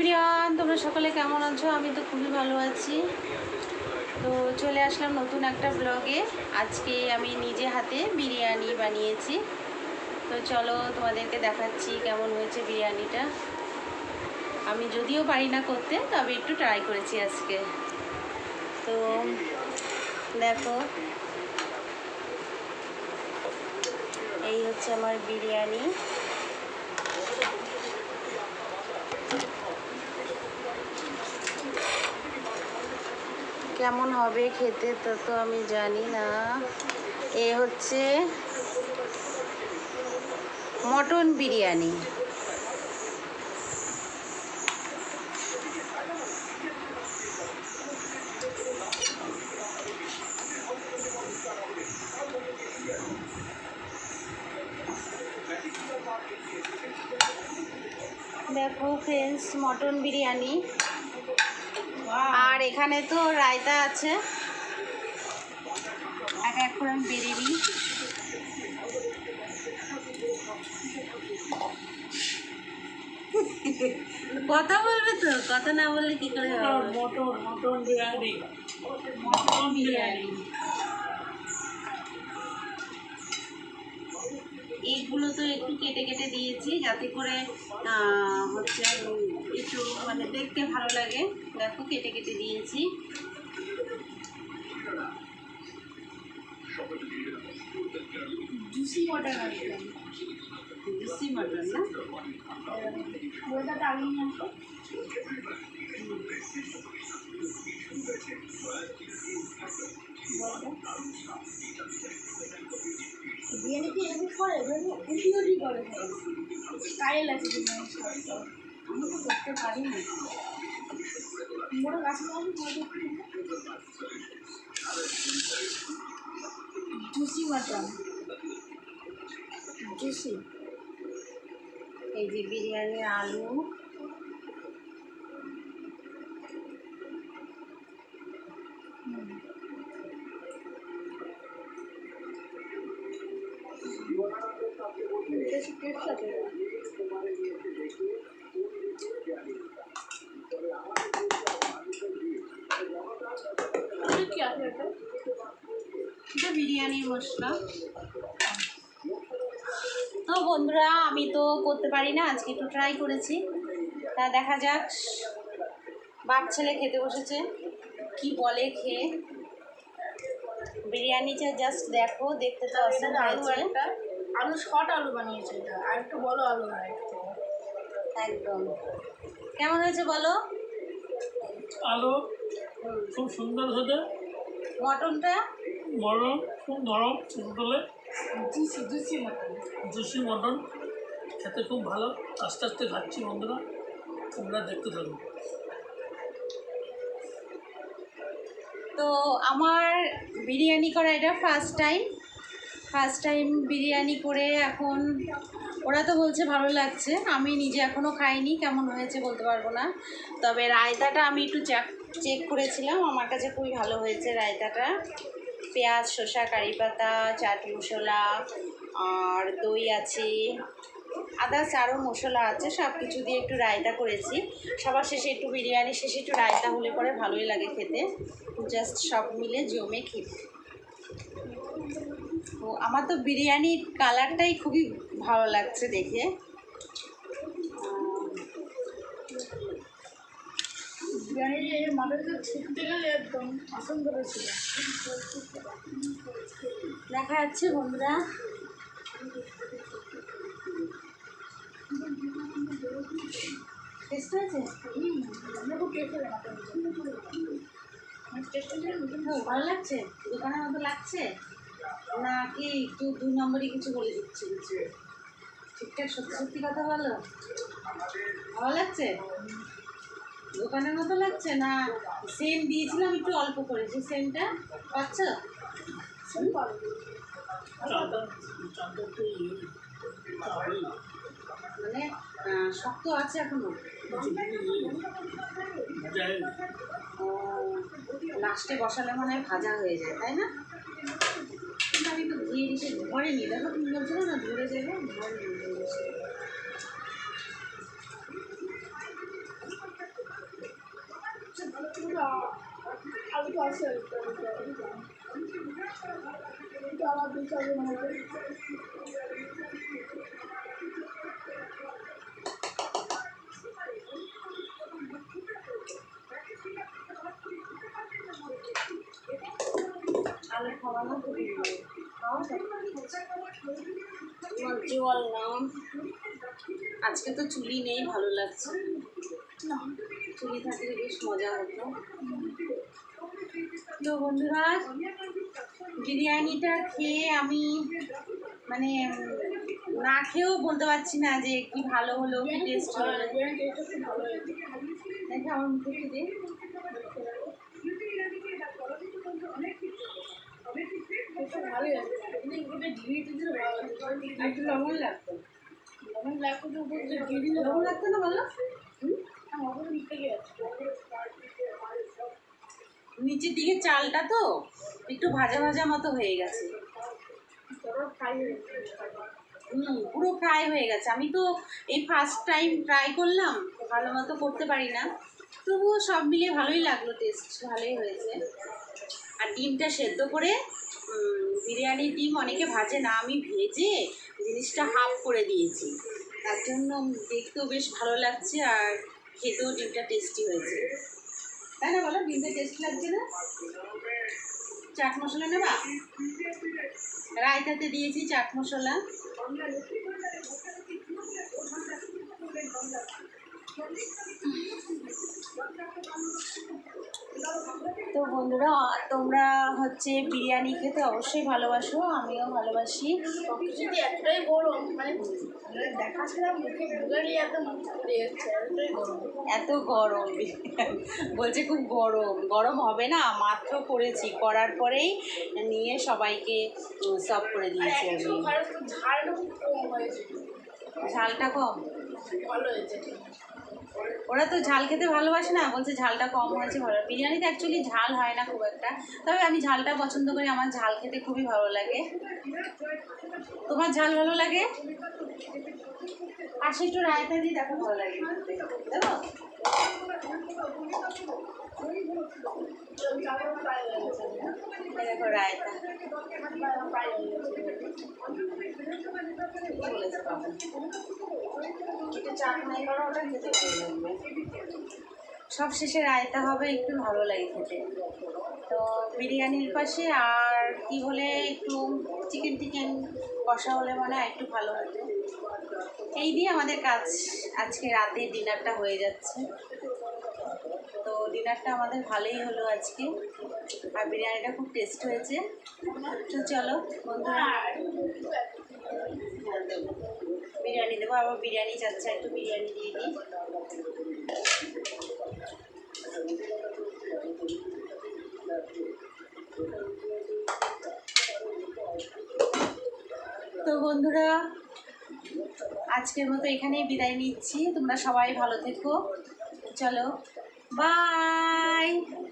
Everyone তোমরা সকলে কেমন আছো? আমি তো খুবই ভালো আছি। তো চলে আসলাম নতুন একটা ব্লগে আজকে আমি নিজে হাতে বিরিয়ানি বানিয়েছি। তো চলো তোমাদেরকে দেখাচ্ছি কেমন হয়েছে বিরিয়ানিটা। আমি যদিও পারি না করতে, তবে একটু ট্রাই করেছি আজকে। তো দেখো, এই হচ্ছে আমার বিরিয়ানি। কেমন হবে খেতে তা তো আমি জানি না। এ হচ্ছে মটন বিরিয়ানি। দেখো ফ্রেন্ডস মটন বিরিয়ানি। আর এখানে তো রায়তা আছে। এক এক করে আমি কথা বলবে তো? কথা না বললে কি করে? Mutton mutton biryani. Mutton biryani. এইগুলো তো একটু কেটে কেটে দিয়েছি যাতে করে হচ্ছে একটু মানে দেখতে ভালো লাগে। দেখো কেটে কেটে দিয়েছি। জুসি আছে জুসি মটন না? টাঙিয়ে না বিরিয়ানি কি এমনি করে উঠি উঠি করে আছে বিরিয়ানি আমি তো করতে পারি না। মোটা কাছে জুসি মটন জুসি এই যে বিরিয়ানির আলু। বেশি টেস্ট আছে কি আছে এটা এটা বিরিয়ানির মশলা। তো বন্ধুরা আমি তো করতে পারি না আজকে একটু ট্রাই করেছি। তা দেখা যাক বাপ ছেলে খেতে বসেছে। কি বলে খেয়ে? বিরিয়ানিটা জাস্ট দেখো দেখতে তো অসম হয়েছে। আলু শর্ট আলু বানিয়েছে এটা। আর একটু বড় আলু হয় একদম। কেমন হয়েছে বলো? আলু খুব সুন্দর খেতে মটনটা? নরম খুব নরম তুলে juicy juicy mutton juicy mutton খেতে খুব ভালো। আস্তে আস্তে খাচ্ছি বন্ধুরা। তোমরা দেখতে থাকো। তো আমার বিরিয়ানি করা এটা first time first time biryani করে এখন ওরা তো বলছে ভালো লাগছে। আমি নিজে এখনও খাইনি, কেমন হয়েছে বলতে পারব না। তবে রায়তাটা আমি একটু চেক চেক করেছিলাম, আমার কাছে খুবই ভালো হয়েছে রায়তাটা। পেঁয়াজ, শসা, কারি পাতা, চাট মশলা, আর দই আছে, আদার্স আরও মশলা আছে, সব কিছু দিয়ে একটু রায়তা করেছি। সবার শেষে একটু বিরিয়ানি শেষে একটু রায়তা হলে পরে ভালোই লাগে খেতে। জাস্ট সব মিলে জমে খেতে। তো আমার তো বিরিয়ানির কালারটাই খুবই ভালো লাগছে দেখে। দেখা যাচ্ছে বন্ধুরা। টেস্ট হয়েছে? ও, ভালো লাগছে? দোকানের মতো লাগছে? না কি একটু দুই নম্বরই কিছু বলে দিচ্ছি কিছু ঠিকঠাক সত্যি সত্যি কথা বলো? ভালো লাগছে? দোকানের মতো লাগছে না? সেম দিয়েছিলাম একটু অল্প করে যে সেমটা পাচ্ছ? মানে শক্ত আছে এখনও? লাস্টে বসালে মনে হয় ভাজা হয়ে যায় তাই না? আমি তো ধুয়ে দিতে ঘরে নিয়ে দেখো তুমি বলছিলো না ধরে দেবে হ্যাঁ, ঘরে নিয়ে আমার দু চার নাম। আজকে তো চুলি নেই ভালো লাগছে। চুলি থাকলে বেশ মজা হতো। তো বন্ধুরা বিরিয়ানিটা খেয়ে আমি মানে না খেয়েও বলতে পারছি না যে কি ভালো হলো কি টেস্ট হলো। দেখে আমার মুখে একটু দে। লবণ লাগতো। লবণ লাগতো না। বলো নিচের দিকে চালটা তো একটু ভাজা ভাজা মতো হয়ে গেছে। হুম পুরো ফ্রাই হয়ে গেছে। আমি তো এই ফার্স্ট টাইম ট্রাই করলাম ভালো মতো করতে পারি না। তবুও সব মিলিয়ে ভালোই লাগল টেস্ট ভালোই হয়েছে। আর ডিমটা সেদ্ধ করে বিরিয়ানির ডিম অনেকে ভাজে না, আমি ভেজে জিনিসটা হাফ করে দিয়েছি। তার জন্য দেখতেও বেশ ভালো লাগছে আর খেতেও ডিমটা টেস্টি হয়েছে। তাই না বলো? ডিমটা টেস্ট লাগছে না? চাট মশলা নেবা? রায়তাতে দিয়েছি চাট মশলা। তো বন্ধুরা তোমরা হচ্ছে বিরিয়ানি খেতে অবশ্যই ভালোবাসো আমিও ভালোবাসি। যদি এতটাই গরম মানে এত গরম। বলছে খুব গরম। গরম হবে না মাত্র করেছি করার পরেই নিয়ে সবাইকে সব করে দিয়েছি আমি। ঝালটা কম ঝালটা কম? ভালো হয়েছে। ওরা তো ঝাল খেতে ভালোবাসে না, বলছে ঝালটা কম হয়েছে, ভালো বিরিয়ানিতে অ্যাকচুয়ালি ঝাল হয় না খুব একটা। তবে আমি ঝালটা পছন্দ করি, আমার ঝাল খেতে খুবই ভালো লাগে। তোমার ঝাল ভালো লাগে? আসে একটু রায়তা দিয়ে দেখো, ভালো লাগে। দেখো। সব শেষে রায়তা হবে, একটু ভালো লাগে খেতে। তো বিরিয়ানির পাশে আর কি হলে একটু চিকেন টিকেন কষা হলে মানে একটু ভালো হতো। এই দিয়ে আমাদের কাজ আজকে রাতে ডিনারটা হয়ে যাচ্ছে। তো ডিনারটা আমাদের ভালোই হলো আজকে। আর বিরিয়ানিটা খুব টেস্ট হয়েছে। তো চলো, বন্ধুরা। বিরিয়ানি দেবো, আবার বিরিয়ানি যাচ্ছে একটু বিরিয়ানি দিয়ে দিই। তো বন্ধুরা, আজকের মতো এখানেই বিদায় নিচ্ছি। তোমরা সবাই ভালো থেকো। চলো। 拜。